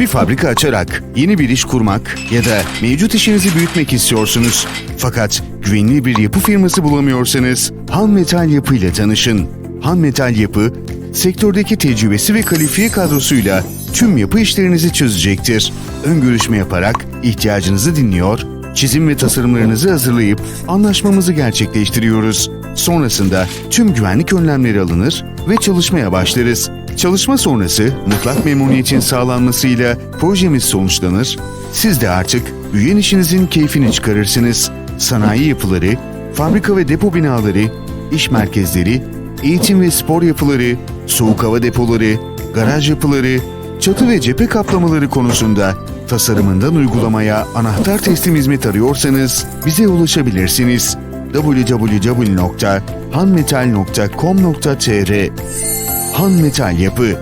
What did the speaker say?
Bir fabrika açarak yeni bir iş kurmak ya da mevcut işinizi büyütmek istiyorsunuz. Fakat güvenilir bir yapı firması bulamıyorsanız Han Metal Yapı ile tanışın. Han Metal Yapı, sektördeki tecrübesi ve kalifiye kadrosuyla tüm yapı işlerinizi çözecektir. Ön görüşme yaparak ihtiyacınızı dinliyor, çizim ve tasarımlarınızı hazırlayıp anlaşmamızı gerçekleştiriyoruz. Sonrasında tüm güvenlik önlemleri alınır ve çalışmaya başlarız. Çalışma sonrası mutlak memnuniyetin sağlanmasıyla projemiz sonuçlanır. Siz de artık büyüyen işinizin keyfini çıkarırsınız. Sanayi yapıları, fabrika ve depo binaları, iş merkezleri, eğitim ve spor yapıları, soğuk hava depoları, garaj yapıları, çatı ve cephe kaplamaları konusunda tasarımından uygulamaya anahtar teslim hizmet arıyorsanız bize ulaşabilirsiniz. www.hanmetal.com.tr Han Metal Yapı